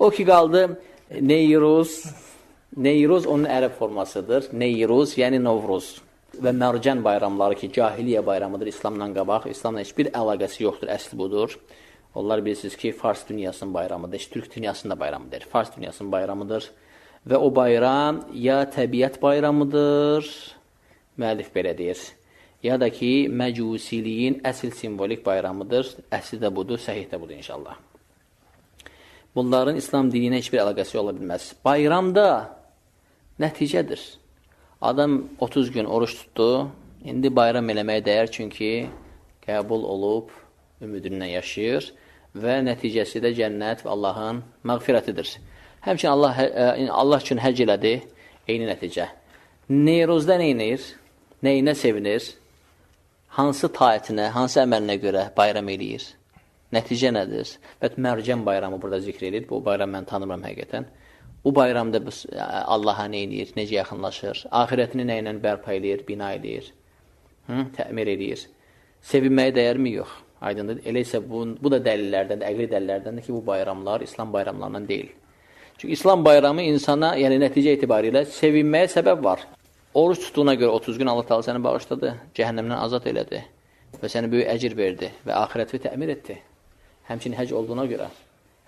O ki qaldı Neyruz. Neyruz onun ərəb formasıdır. Neyruz, yəni Novruz və Mərcan bayramları ki, cahiliyə bayramıdır İslamla qabaq. İslamla heç bir əlaqəsi yoxdur, əsli budur. Onlar bilirsiniz ki, Fars dünyasının bayramıdır, heç Türk dünyasının da bayramıdır. Fars dünyasının bayramıdır və o bayram ya təbiət bayramıdır, müəllif belə deyir, ya da ki, məcusiliyin əsl simvolik bayramıdır. Əsli də budur, səhih də budur inşallah. Bunların İslam dininə heç bir əlaqəsi ola bilməz. Bayramda nəticədir. Adam 30 gün oruç tutdu, indi bayram eləməyə dəyər çünki qəbul olub, ümidinlə yaşayır və nəticəsi də cənnət və Allahın məğfirətidir. Həmçinin Allah, ə, Allah üçün həc elədi, eyni nəticə. Neyruzda neynir? Neyinə sevinir? Hansı taətinə, hansı əməlinə görə bayram eləyir? Nəticə nədir? Və Mərcən bayramı burada zikr edilir. Bu bayram mən tanımıram həqiqətən. Bu bayramda biz Allaha nə edir, necə yaxınlaşır, axirətini nə ilə bərpa edir, bina edir, hı? təmir edir. Sevinməyə dəyərmi? Yox. Aydındır. Elə isə bu, bu da dəlillərdən, əqli dəlillərdəndir ki, bu bayramlar İslam bayramlarından deyil. Çünki İslam bayramı insana, yəni nəticə etibarilə sevinməyə səbəb var. Oruç tutduğuna görə 30 gün Allah Taala səni bağışladı, cəhənnəmdən azad elədi və səni böyük əcir verdi və axirəti təmir etdi. Həmçinin həc olduğuna görə,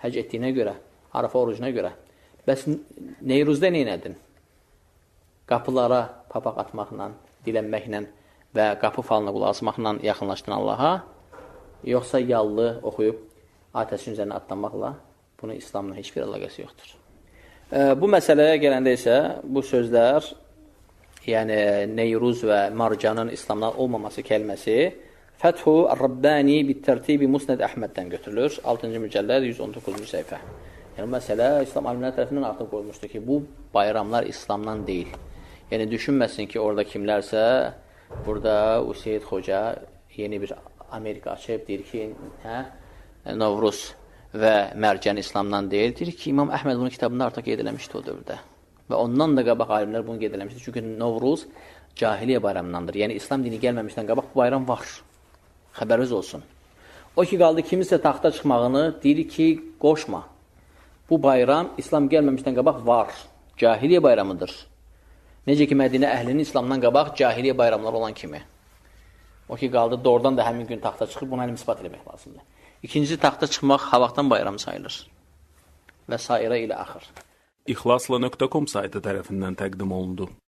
həc etdiyinə görə, Arafa orucuna görə. Bəs Neyruzda nə edin? Qapılara papaq atmaqla, dilənməklə və qapı falına qulaq asmaqla yaxınlaşdın Allaha, yoxsa yallı oxuyub atəşin üzərinə atlanmaqla bunun İslamla heç bir əlaqəsi yoxdur. E, bu məsələyə gələndə isə bu sözlər, yəni Neyruz və Marcanın İslamdan olmaması kəlməsi Fəthu Rabbani bit-tərtibi Musnad Əhməddən götürülür. 6-cı mücəlləd 119-cu səhifə. Yəni məsələ İslam alimləri tərəfindən artıq qoyulmuşdur ki, bu bayramlar İslamdan deyil. Yəni düşünməsin ki, orada kimlərsə burada Useyd Xoca yeni bir Amerika açıb deyir ki, hə, Novruz və Mərcən İslamdan deyil. Deyir ki, İmam Əhməd bunun kitabında artıq qeyd eləmişdi o dövrdə. Və ondan da qabaq alimlər bunu qeyd eləmişdi. Çünki Novruz cahiliyə bayramındandır. Yəni İslam dini gəlməmişdən qabaq bu bayram var. Xəbəriniz olsun. O ki qaldı kimisə taxta çıxmağını deyir ki, qoşma. Bu bayram İslam gəlməmişdən qabaq var. Cahiliyə bayramıdır. Necə ki Mədinə əhlinin İslamdan qabaq cahiliyə bayramları olan kimi. O ki qaldı doğrudan da həmin gün taxta çıxıb buna elm isbat eləmək lazımdır. İkinci taxta çıxmaq havaqdan bayram sayılır. Və sairə ilə axır. İxlasla.com saytı tərəfindən təqdim olundu.